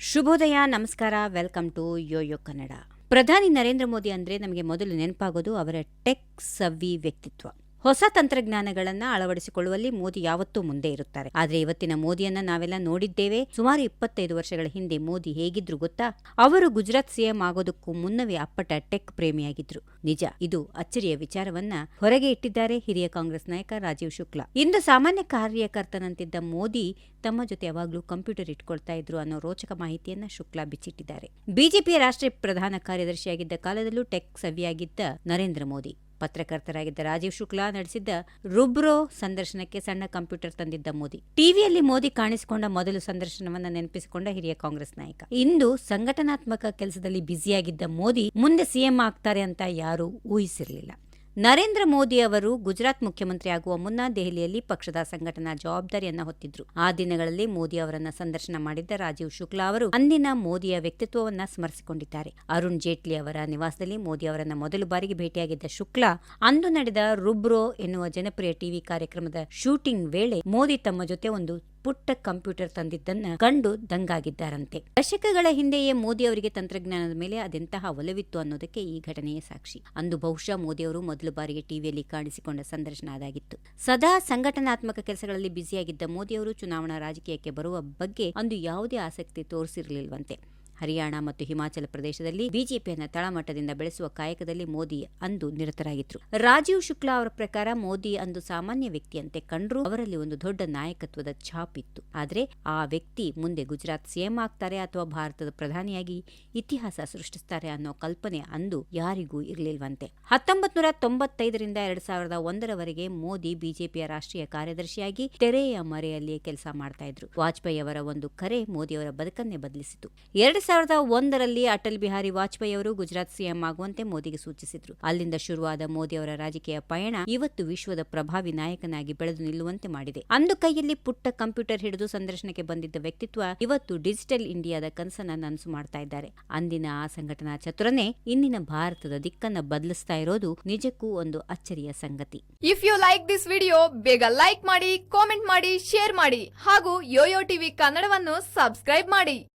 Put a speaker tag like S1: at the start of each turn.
S1: ಶುಭೋದಯ, ನಮಸ್ಕಾರ, welcome to Yoyo Kannada. ಪ್ರಧಾನಿ ನರೇಂದ್ರ ಮೋದಿ ಅಂದರೆ ನಮಗೆ ಮೊದಲು ನೆನಪಾಗೋದು ಅವರ ಟೆಕ್ ಸವ್ವಿ ವ್ಯಕ್ತಿತ್ವ. ಹೊಸ ತಂತ್ರಜ್ಞಾನಗಳನ್ನ ಅಳವಡಿಸಿಕೊಳ್ಳುವಲ್ಲಿ ಮೋದಿ ಯಾವತ್ತೂ ಮುಂದೆ ಇರುತ್ತಾರೆ. ಆದ್ರೆ ಇವತ್ತಿನ ಮೋದಿಯನ್ನ ನಾವೆಲ್ಲ ನೋಡಿದ್ದೇವೆ. ಸುಮಾರು ಇಪ್ಪತ್ತೈದು ವರ್ಷಗಳ ಹಿಂದೆ ಮೋದಿ ಹೇಗಿದ್ರು ಗೊತ್ತಾ? ಅವರು ಗುಜರಾತ್ ಸಿಎಂ ಆಗೋದಕ್ಕೂ ಮುನ್ನವೇ ಅಪ್ಪಟ ಟೆಕ್ ಪ್ರೇಮಿಯಾಗಿದ್ರು. ನಿಜ, ಇದು ಅಚ್ಚರಿಯ ವಿಚಾರವನ್ನ ಹೊರಗೆ ಇಟ್ಟಿದ್ದಾರೆ ಹಿರಿಯ ಕಾಂಗ್ರೆಸ್ ನಾಯಕ ರಾಜೀವ್ ಶುಕ್ಲಾ. ಇಂದು ಸಾಮಾನ್ಯ ಕಾರ್ಯಕರ್ತನಂತಿದ್ದ ಮೋದಿ ತಮ್ಮ ಜೊತೆ ಯಾವಾಗಲೂ ಕಂಪ್ಯೂಟರ್ ಇಟ್ಕೊಳ್ತಾ ಇದ್ರು ಅನ್ನೋ ರೋಚಕ ಮಾಹಿತಿಯನ್ನ ಶುಕ್ಲಾ ಬಿಚ್ಚಿಟ್ಟಿದ್ದಾರೆ. ಬಿಜೆಪಿಯ ರಾಷ್ಟ್ರೀಯ ಪ್ರಧಾನ ಕಾರ್ಯದರ್ಶಿಯಾಗಿದ್ದ ಕಾಲದಲ್ಲೂ ಟೆಕ್ ಸವಿಯಾಗಿದ್ದ ನರೇಂದ್ರ ಮೋದಿ. ಪತ್ರಕರ್ತರಾಗಿದ್ದ ರಾಜೀವ್ ಶುಕ್ಲಾ ನಡೆಸಿದ್ದ ರುಬ್ರೋ ಸಂದರ್ಶನಕ್ಕೆ ಸಣ್ಣ ಕಂಪ್ಯೂಟರ್ ತಂದಿದ್ದ ಮೋದಿ. ಟಿವಿಯಲ್ಲಿ ಮೋದಿ ಕಾಣಿಸಿಕೊಂಡ ಮೊದಲು ಸಂದರ್ಶನವನ್ನ ನೆನಪಿಸಿಕೊಂಡ ಹಿರಿಯ ಕಾಂಗ್ರೆಸ್ ನಾಯಕ. ಇಂದು ಸಂಘಟನಾತ್ಮಕ ಕೆಲಸದಲ್ಲಿ ಬ್ಯುಸಿಯಾಗಿದ್ದ ಮೋದಿ ಮುಂದೆ ಸಿಎಂ ಆಗ್ತಾರೆ ಅಂತ ಯಾರೂ ಊಹಿಸಿರಲಿಲ್ಲ. ನರೇಂದ್ರ ಮೋದಿ ಅವರು ಗುಜರಾತ್ ಮುಖ್ಯಮಂತ್ರಿ ಆಗುವ ಮುನ್ನ ದೆಹಲಿಯಲ್ಲಿ ಪಕ್ಷದ ಸಂಘಟನಾ ಜವಾಬ್ದಾರಿಯನ್ನ ಹೊತ್ತಿದ್ರು. ಆ ದಿನಗಳಲ್ಲಿ ಮೋದಿ ಅವರನ್ನ ಸಂದರ್ಶನ ಮಾಡಿದ್ದ ರಾಜೀವ್ ಶುಕ್ಲಾ ಅವರು ಅಂದಿನ ಮೋದಿಯ ವ್ಯಕ್ತಿತ್ವವನ್ನ ಸ್ಮರಿಸಿಕೊಂಡಿದ್ದಾರೆ. ಅರುಣ್ ಜೇಟ್ಲಿ ಅವರ ನಿವಾಸದಲ್ಲಿ ಮೋದಿ ಅವರನ್ನ ಮೊದಲು ಬಾರಿಗೆ ಭೇಟಿಯಾಗಿದ್ದ ಶುಕ್ಲಾ, ಅಂದು ನಡೆದ ರುಬ್ರೋ ಎನ್ನುವ ಜನಪ್ರಿಯ ಟಿವಿ ಕಾರ್ಯಕ್ರಮದ ಶೂಟಿಂಗ್ ವೇಳೆ ಮೋದಿ ತಮ್ಮ ಜೊತೆ ಒಂದು ಪುಟ್ಟ ಕಂಪ್ಯೂಟರ್ ತಂದಿದ್ದನ್ನ ಕಂಡು ದಂಗಾಗಿದ್ದಾರಂತೆ. ದಶಕಗಳ ಹಿಂದೆಯೇ ಮೋದಿ ಅವರಿಗೆ ತಂತ್ರಜ್ಞಾನದ ಮೇಲೆ ಅದೆಂತಹ ಒಲವಿತ್ತು ಅನ್ನೋದಕ್ಕೆ ಈ ಘಟನೆಯೇ ಸಾಕ್ಷಿ. ಅಂದು ಬಹುಶಃ ಮೋದಿ ಅವರು ಮೊದಲು ಬಾರಿಗೆ ಟಿವಿಯಲ್ಲಿ ಕಾಣಿಸಿಕೊಂಡ ಸಂದರ್ಶನ ಅದಾಗಿತ್ತು. ಸದಾ ಸಂಘಟನಾತ್ಮಕ ಕೆಲಸಗಳಲ್ಲಿ ಬ್ಯುಸಿಯಾಗಿದ್ದ ಮೋದಿ ಅವರು ಚುನಾವಣಾ ರಾಜಕೀಯಕ್ಕೆ ಬರುವ ಬಗ್ಗೆ ಅಂದು ಯಾವುದೇ ಆಸಕ್ತಿ ತೋರಿಸಿರಲಿಲ್ವಂತೆ. ಹರಿಯಾಣ ಮತ್ತು ಹಿಮಾಚಲ ಪ್ರದೇಶದಲ್ಲಿ ಬಿಜೆಪಿಯನ್ನು ತಳಮಟ್ಟದಿಂದ ಬೆಳೆಸುವ ಕಾಯಕದಲ್ಲಿ ಮೋದಿ ಅಂದು ನಿರತರಾಗಿದ್ದರು ರಾಜೀವ್ ಶುಕ್ಲಾ ಅವರ ಪ್ರಕಾರ ಮೋದಿ ಅಂದು ಸಾಮಾನ್ಯ ವ್ಯಕ್ತಿಯಂತೆ ಕಂಡ್ರು ಅವರಲ್ಲಿ ಒಂದು ದೊಡ್ಡ ನಾಯಕತ್ವದ ಛಾಪಿತ್ತು. ಆದ್ರೆ ಆ ವ್ಯಕ್ತಿ ಮುಂದೆ ಗುಜರಾತ್ ಸಿಎಂ ಆಗ್ತಾರೆ ಅಥವಾ ಭಾರತದ ಪ್ರಧಾನಿಯಾಗಿ ಇತಿಹಾಸ ಸೃಷ್ಟಿಸ್ತಾರೆ ಅನ್ನೋ ಕಲ್ಪನೆ ಅಂದು ಯಾರಿಗೂ ಇರಲಿಲ್ವಂತೆ. ಹತ್ತೊಂಬತ್ ನೂರ ತೊಂಬತ್ತೈದರಿಂದ ಎರಡ್ ಸಾವಿರದ ಒಂದರವರೆಗೆ ಮೋದಿ ಬಿಜೆಪಿಯ ರಾಷ್ಟ್ರೀಯ ಕಾರ್ಯದರ್ಶಿಯಾಗಿ ತೆರೆಯ ಮರೆಯಲ್ಲಿ ಕೆಲಸ ಮಾಡ್ತಾ ಇದ್ರು. ವಾಜಪೇಯಿ ಅವರ ಒಂದು ಕರೆ ಮೋದಿಯವರ ಬದುಕನ್ನೇ ಬದಲಿಸಿತು. ಎರಡ್ ಸಾವಿರದ ಒಂದರಲ್ಲಿ ಅಟಲ್ ಬಿಹಾರಿ ವಾಜಪೇಯಿ ಅವರು ಗುಜರಾತ್ ಸಿಎಂ ಆಗುವಂತೆ ಮೋದಿಗೆ ಸೂಚಿಸಿದ್ರು. ಅಲ್ಲಿಂದ ಶುರುವಾದ ಮೋದಿ ಅವರ ರಾಜಕೀಯ ಪಯಣ ಇವತ್ತು ವಿಶ್ವದ ಪ್ರಭಾವಿ ನಾಯಕನಾಗಿ ಬೆಳೆದು ನಿಲ್ಲುವಂತೆ ಮಾಡಿದೆ. ಅಂದು ಕೈಯಲ್ಲಿ ಪುಟ್ಟ ಕಂಪ್ಯೂಟರ್ ಹಿಡಿದು ಸಂದರ್ಶನಕ್ಕೆ ಬಂದಿದ್ದ ವ್ಯಕ್ತಿತ್ವ ಇವತ್ತು ಡಿಜಿಟಲ್ ಇಂಡಿಯಾದ ಕನಸನ್ನ ನನಸು ಮಾಡ್ತಾ ಇದ್ದಾರೆ. ಅಂದಿನ ಆ ಸಂಘಟನಾ ಚತುರನೆ ಇಂದಿನ ಭಾರತದ ದಿಕ್ಕನ್ನ ಬದಲಿಸ್ತಾ ಇರೋದು ನಿಜಕ್ಕೂ ಒಂದು ಅಚ್ಚರಿಯ ಸಂಗತಿ.
S2: If you like this video ಬೇಗ ಲೈಕ್ ಮಾಡಿ ಕಾಮೆಂಟ್ ಮಾಡಿ ಶೇರ್ ಮಾಡಿ ಹಾಗೂ ಯೋಯೋ ಟಿವಿ ಕನ್ನಡವನ್ನು ಸಬ್ಸ್ಕ್ರೈಬ್ ಮಾಡಿ.